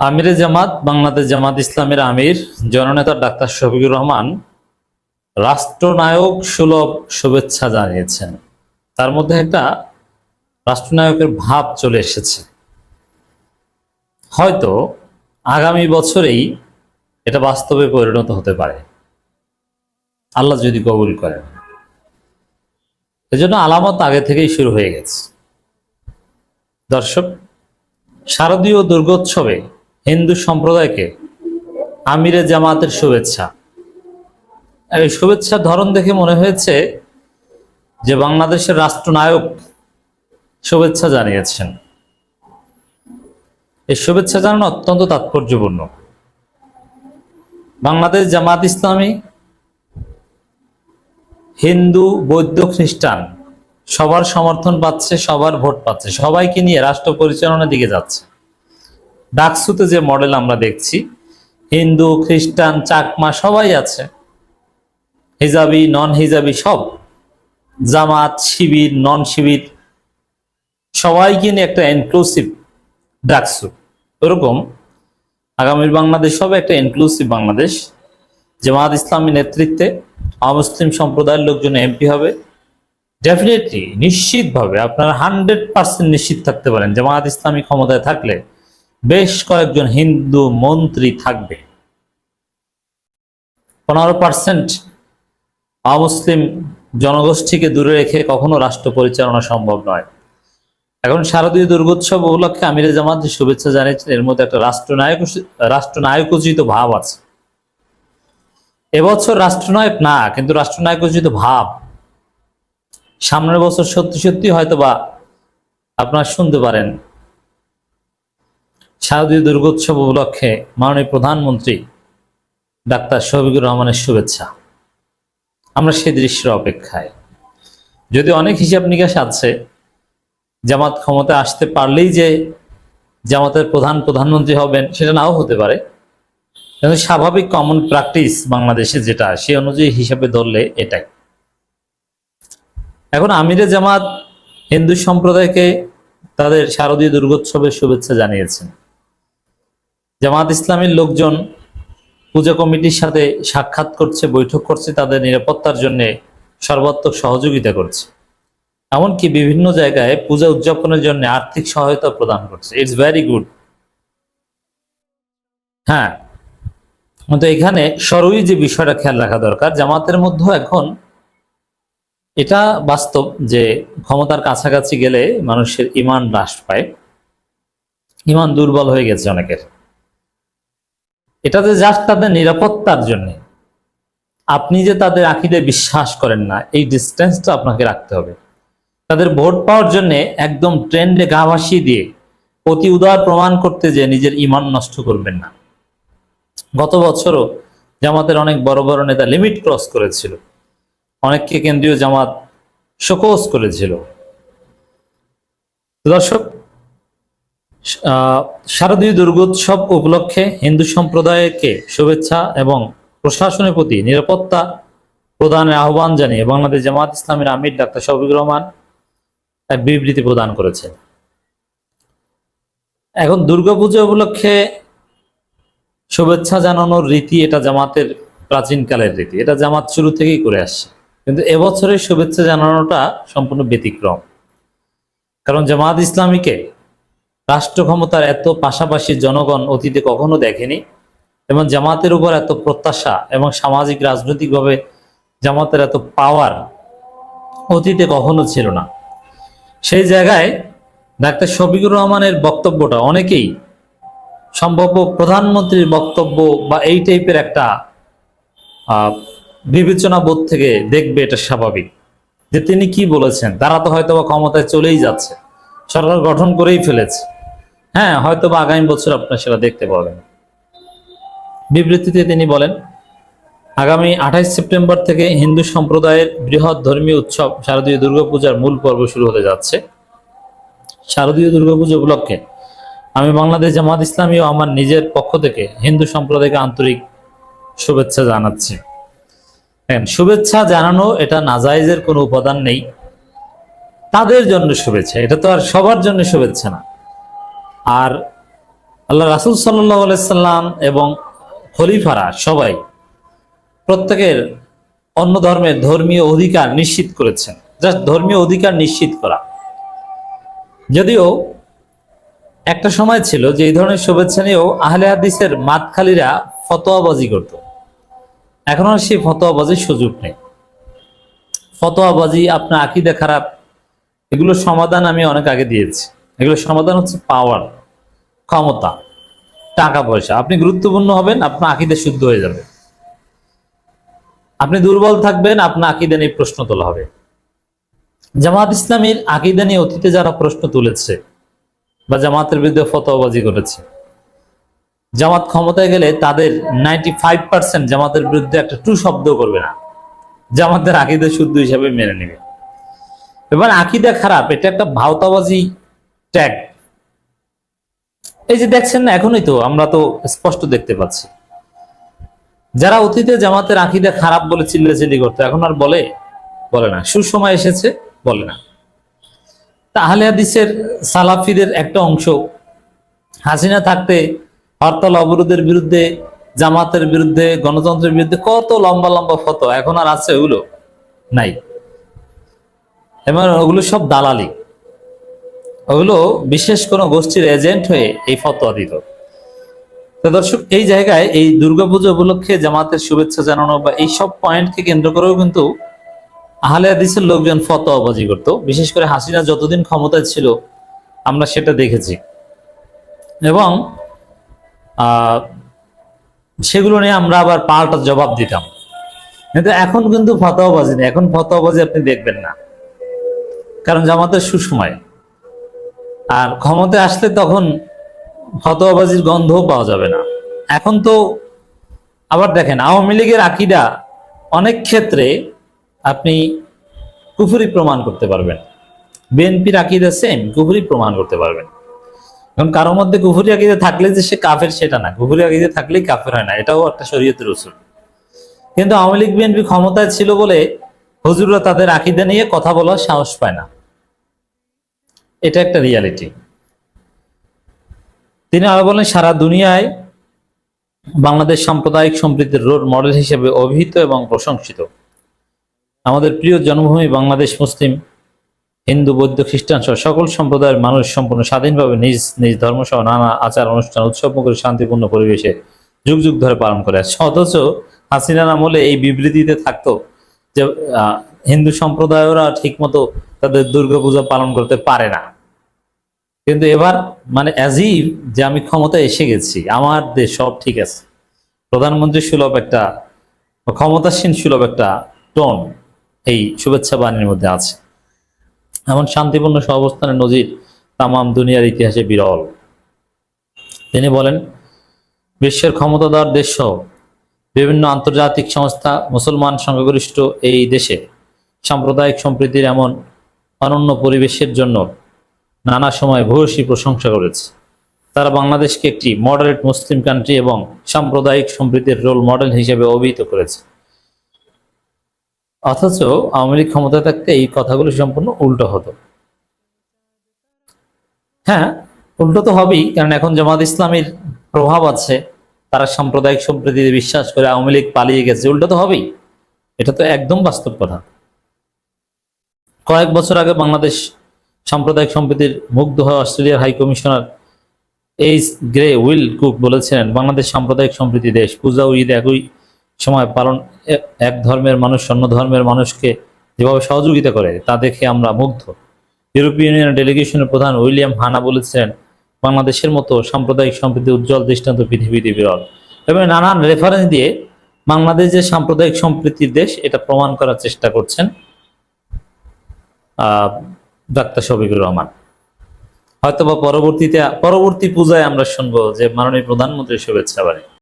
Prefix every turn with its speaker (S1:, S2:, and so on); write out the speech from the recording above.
S1: আমিরে জামাত, বাংলাদেশ জামাত ইসলামের আমির, জননেতা ডাক্তার শফিকুর রহমান, রাষ্ট্রনায়ক সুলভ শুভেচ্ছা জানিয়েছেন। তার মধ্যে একটা রাষ্ট্রনায়কের ভাব চলে এসেছে। হয়তো আগামী বছরেই এটা বাস্তবে পরিণত হতে পারে। আল্লাহ যদি কবুল করেন। এজন্য আলামত আগে থেকেই শুরু হয়ে গেছে। দর্শক, শারদীয় দুর্গোৎসবে হিন্দু সম্প্রদায়কে আমিরে জামাতের শুভেচ্ছা। এই শুভেচ্ছার ধরন দেখে মনে হয়েছে যে বাংলাদেশের রাষ্ট্রনায়ক শুভেচ্ছা জানিয়েছেন। এই শুভেচ্ছা জানানো অত্যন্ত তাৎপর্যপূর্ণ। বাংলাদেশ জামাত ইসলামী হিন্দু, বৌদ্ধ, খ্রিস্টান সবার সমর্থন পাচ্ছে, সবার ভোট পাচ্ছে, সবাইকে নিয়ে রাষ্ট্র পরিচালনার দিকে যাচ্ছে। ডাকসুতে যে মডেল আমরা দেখছি, হিন্দু, খ্রিস্টান, চাকমা সবাই আছে। হিজাবি নন হিজাবি সব। জামাত, শিবির নন শিবির সবাইকে নিয়ে একটা ইনক্লুসিভ ডাকসু। ওরকম আগামীর বাংলাদেশ হবে একটা ইনক্লুসিভ বাংলাদেশ। জামাত ইসলামী নেতৃত্বে অমুসলিম সম্প্রদায়ের লোকজন এমপি হবে। ডেফিনেটলি নিশ্চিতভাবে আপনারা হান্ড্রেড পার্সেন্ট নিশ্চিত থাকতে পারেন। জামাত ইসলামী ক্ষমতায় থাকলে বেশ কয়েকজন হিন্দু মন্ত্রী থাকবে। পনেরো পার্সেন্ট অমুসলিম জনগোষ্ঠীকে দূরে রেখে কখনো রাষ্ট্র পরিচালনা সম্ভব নয়। এখন শারদীয় দুর্গোৎসব উপলক্ষে আমিরে জামাত শুভেচ্ছা জানিয়েছেন, এর মধ্যে একটা রাষ্ট্রনায়ক, রাষ্ট্রনায়কোচিত ভাব আছে। এবছর রাষ্ট্রনায়ক না, কিন্তু রাষ্ট্রনায়কোচিত ভাব। সামনের বছর সত্যি সত্যি হয়তো বা আপনারা শুনতে পারেন। শারদীয় দুর্গোৎসব উপলক্ষে মাননীয় প্রধানমন্ত্রী ডাক্তার শফিকুর রহমানের শুভেচ্ছা। আমরা সেই দৃশ্যের অপেক্ষায়। যদি অনেক হিসাব নিকাশ আছে, জামাত ক্ষমতা আসতে পারলেই যে জামাতের প্রধান প্রধানমন্ত্রী হবেন সেটা নাও হতে পারে। কিন্তু স্বাভাবিক কমন প্র্যাকটিস বাংলাদেশে যেটা সে অনুযায়ী হিসাবে ধরলে এটাই। এখন আমিরে জামাত হিন্দু সম্প্রদায়কে তাদের শারদীয় দুর্গোৎসবের শুভেচ্ছা জানিয়েছেন। জামাত ইসলামের লোকজন পূজা কমিটির সাথে সাক্ষাৎ করছে, বৈঠক করছে, তাদের নিরাপত্তার জন্য সর্বাত্মক সহযোগিতা করছে। এমনকি বিভিন্ন জায়গায় পূজা উদযাপনের জন্য আর্থিক সহায়তা প্রদান করছে। ইটস ভেরি গুড হ্যাঁ কিন্তু এখানে সরই যে বিষয়টা খেয়াল রাখা দরকার, জামাতের মধ্যেও এখন এটা বাস্তব যে ক্ষমতার কাছাকাছি গেলে মানুষের ইমান হ্রাস পায়। ইমান দুর্বল হয়ে গেছে অনেকের। এটাতে জাস্ট তাদের নিরাপত্তার জন্য। আপনি যে তাদের আখিদে বিশ্বাস করেন না, এই ডিস্টেন্সটা আপনাকে রাখতে হবে। তাদের ভোট পাওয়ার জন্য একদম ট্রেন্ডে গা ভাসিয়ে দিয়ে অতি উদার প্রমাণ করতে যে নিজের ইমান নষ্ট করবেন না। গত বছরও জামাতের অনেক বড় বড় নেতা লিমিট ক্রস করেছিল। অনেককে কেন্দ্রীয় জামাত শোকজ করেছিল। দর্শক শারদীয় দুর্গোৎসব উপলক্ষে হিন্দু সম্প্রদায়কে শুভেচ্ছা এবং প্রশাসনের প্রতি নিরাপত্তা প্রদানের আহ্বান জানিয়ে বাংলাদেশ জামাত ইসলামের আমির ডাক্তার শফিকুর রহমান এক বিবৃতি প্রদান করেছেন। এখন দুর্গাপূজা উপলক্ষে শুভেচ্ছা জানানোর রীতি এটা জামাতের প্রাচীনকালের রীতি। এটা জামাত শুরু থেকেই করে আসছে। কিন্তু এবছরের শুভেচ্ছা জানানোটা সম্পূর্ণ ব্যতিক্রম। কারণ জামাত ইসলামীকে রাষ্ট্র ক্ষমতার এত পাশাপাশি জনগণ অতীতে কখনো দেখেনি এবং জামাতের উপর এত প্রত্যাশা এবং সামাজিক, রাজনৈতিকভাবে জামাতের এত পাওয়ার অতীতে কখনো ছিল না। সেই জায়গায় ডাক্তার শফিকুর রহমানের বক্তব্যটা অনেকেই সম্ভাব্য প্রধানমন্ত্রীর বক্তব্য বা এই টাইপের একটা বিবেচনা বোধ থেকে দেখবে এটা স্বাভাবিক যে তিনি কি বলেছেন। তারা তো হয়তো ক্ষমতায় চলেই যাচ্ছে। সরকার গঠন করেই ফেলেছে। হ্যাঁ হয়তো বা আগামী বছর আপনার সেটা দেখতে পাবেন। বিবৃতিতে তিনি বলেন, আগামী আঠাইশ সেপ্টেম্বর থেকে হিন্দু সম্প্রদায়ের বৃহৎ ধর্মীয় উৎসব শারদীয় দুর্গাপূজার মূল পর্ব শুরু হতে যাচ্ছে। শারদীয় দুর্গাপূজা উপলক্ষে আমি বাংলাদেশ জামাত ইসলামী ও আমার নিজের পক্ষ থেকে হিন্দু সম্প্রদায়কে আন্তরিক শুভেচ্ছা জানাচ্ছি। শুভেচ্ছা জানানো এটা নাজাইজের কোনো উপাদান নেই। তাদের জন্য শুভেচ্ছা, এটা তো আর সবার জন্য শুভেচ্ছা না। আর আল্লাহ রাসুল সাল্লাম এবং খলিফারা সবাই প্রত্যেকের অন্য ধর্মের ধর্মীয় অধিকার নিশ্চিত করেছেন। জাস্ট ধর্মীয় অধিকার নিশ্চিত করা। যদিও একটা সময় ছিল যে এই ধরনের শুভেচ্ছা নিয়েও আহলে হাদিসের মাতখালিরা ফতোয়াবাজি করত। এখন আর সেই ফতোয়াবাজির সুযোগ নেই। ফতোয়াবাজি, আপনার আকিদা খারাপ, এগুলোর সমাধান আমি অনেক আগে দিয়েছি। এগুলোর সমাধান হচ্ছে পাওয়ার ক্ষমতা, টাকা পয়সা। আপনি গুরুত্বপূর্ণ হবেন, আপনার আকিদে শুদ্ধ হয়ে যাবে। আপনি দুর্বল থাকবেন, আপনার আকিদা নিয়ে প্রশ্ন তোলা হবে। জামাত ইসলামীর আকিদা নিয়ে অতীতে যারা প্রশ্ন তুলেছে বা জামাতের বিরুদ্ধে ফতোয়াবাজি করেছে, জামাত ক্ষমতায় গেলে তাদের নাইনটি ফাইভ পার্সেন্ট জামাতের বিরুদ্ধে একটা টু শব্দ করবে না। জামাতের আকিদা শুদ্ধ হিসাবে মেনে নেবে। এবার আকিদা খারাপ, এটা একটা ভাওতাবাজি ট্যাগ। এই যে দেখছেন না, এখনই তো আমরা তো স্পষ্ট দেখতে পাচ্ছি। যারা অতীতে জামাতের আকিদা খারাপ বলে চিল্লাচিল্লি করতো, এখন আর বলে? বলে না। সুসময় এসেছে, বলে না। তাহলে হাদিসের সালাফিদের একটা অংশ, হাসিনা থাকতে হরতাল অবরোধের বিরুদ্ধে, জামাতের বিরুদ্ধে, গণতন্ত্রের বিরুদ্ধে কত লম্বা লম্বা ফটো এখন আর আছে ওগুলো নাই। এবং ওগুলো সব দালালি। ওগুলো বিশেষ কোনো গোষ্ঠীর এজেন্ট হয়ে এই ফতোয়া দিত। তো দর্শক, এই জায়গায় এই দুর্গাপুজো উপলক্ষে জামাতের শুভেচ্ছা জানানো বা এই সব পয়েন্টকে কেন্দ্র করেও কিন্তু আহলে হাদিসের লোকজন ফতোয়াবাজি করতো। বিশেষ করে হাসিনা যতদিন ক্ষমতায় ছিল, আমরা সেটা দেখেছি। এবং সেগুলো নিয়ে আমরা আবার পাল্টা জবাব দিতাম। কিন্তু এখন কিন্তু ফতোয়াবাজি নেই। এখন ফতোয়াবাজি আপনি দেখবেন না। কারণ জামাতের সুসময়। আর ক্ষমতায় আসলে তখন ফতোয়াবাজির গন্ধও পাওয়া যাবে না। এখন তো আবার দেখেন, আওয়ামী লীগের আকিদা অনেক ক্ষেত্রে আপনি কুফুরি প্রমাণ করতে পারবেন। বিএনপির আকিদা সেম কুফুরি প্রমাণ করতে পারবেন। এখন কারোর মধ্যে কুফুরি আকিদা থাকলে যে সে কাফের সেটা না, কুফুরি আকিদা থাকলেই কাফের হয় না, এটাও একটা শরীয়তের উসুল। কিন্তু আওয়ামী লীগ, বিএনপি ক্ষমতায় ছিল বলে হুজুররা তাদের আকিদা নিয়ে কথা বলার সাহস পায় না। এটা একটা রিয়ালিটি তিনি আরও বলেন, সারা দুনিয়ায় বাংলাদেশ সাম্প্রদায়িক সম্প্রীতির রোল মডেল হিসেবে অভিহিত এবং প্রশংসিত। আমাদের প্রিয় জন্মভূমি বাংলাদেশ মুসলিম, হিন্দু, বৌদ্ধ, খ্রিস্টান সহ সকল সম্প্রদায়ের মানুষ সম্পূর্ণ স্বাধীনভাবে নিজ নিজ ধর্ম সহ নানা আচার, অনুষ্ঠান উৎসবমুখর শান্তিপূর্ণ পরিবেশে যুগ যুগ ধরে পালন করে আসছে। অথচ হাসিনার আমলে এই বিবৃতিতে থাকতো যে হিন্দু সম্প্রদায়রা ঠিকমতো তাদের দুর্গাপূজা পালন করতে পারে না। কিন্তু এবার মানে অ্যাজিভ যে আমি ক্ষমতায় এসে গেছি, আমার দেশ সব ঠিক আছে। প্রধানমন্ত্রী সুলভ একটা, ক্ষমতাসীন সুলভ একটা টোন এই শুভেচ্ছা বাণীর মধ্যে আছে। এমন শান্তিপূর্ণ সহাবস্থানের নজির তামাম দুনিয়ার ইতিহাসে বিরল। তিনি বলেন, বিশ্বের ক্ষমতাধর দেশ বিভিন্ন আন্তর্জাতিক সংস্থা মুসলমান সংখ্যাগরিষ্ঠ এই দেশে সাম্প্রদায়িক সম্প্রীতির এমন অনন্য পরিবেশের জন্য নানা সময় ভূয়সী প্রশংসা করেছে। তারা বাংলাদেশকে একটি মডারেট মুসলিম কান্ট্রি এবং সাম্প্রদায়িক সম্প্রীতির রোল মডেল হিসেবে অভিহিত করেছে। অথচ আওয়ামী লীগ ক্ষমতা থাকতে এই কথাগুলো সম্পূর্ণ উল্টো হতো। হ্যাঁ উল্টো তো হবেই, কারণ এখন জামাত ইসলামের প্রভাব আছে, তারা সাম্প্রদায়িক সম্প্রীতিতে বিশ্বাস করে আওয়ামী লীগ পালিয়ে গেছে, উল্টো তো হবেই। এটা তো একদম বাস্তব কথা। কয়েক বছর আগে বাংলাদেশ সাম্প্রদায়িক সম্প্রীতির মুগ্ধ হয়ে অস্ট্রেলিয়ার high commissioner H Grey Will Cook বলেছিলেন বাংলাদেশ সাম্প্রদায়িক সম্প্রীতি দেশ। পূজা ঈদ একই সময় পালন এক ধর্মের মানুষ অন্য ধর্মের মানুষকে যেভাবে সহযোগিতা করে, তা দেখে আমরা মুগ্ধ। ইউরোপীয় ইউনিয়নের ডেলিগেশনের প্রধান উইলিয়াম হানা বলেছিলেন বাংলাদেশের মতো সাম্প্রদায়িক সম্প্রীতি উজ্জ্বল, দৃষ্টান্ত, পৃথিবীতে বিরল। এবং নানান রেফারেন্স দিয়ে বাংলাদেশ যে সাম্প্রদায়িক সম্প্রীতির দেশ, এটা প্রমাণ করার চেষ্টা করছেন ডাক্তার শফিকুর রহমান। হয়তোবা পরবর্তীতে পরবর্তী পূজায় আমরা শুনব যে মাননীয় প্রধানমন্ত্রীর শুভেচ্ছা বাড়ি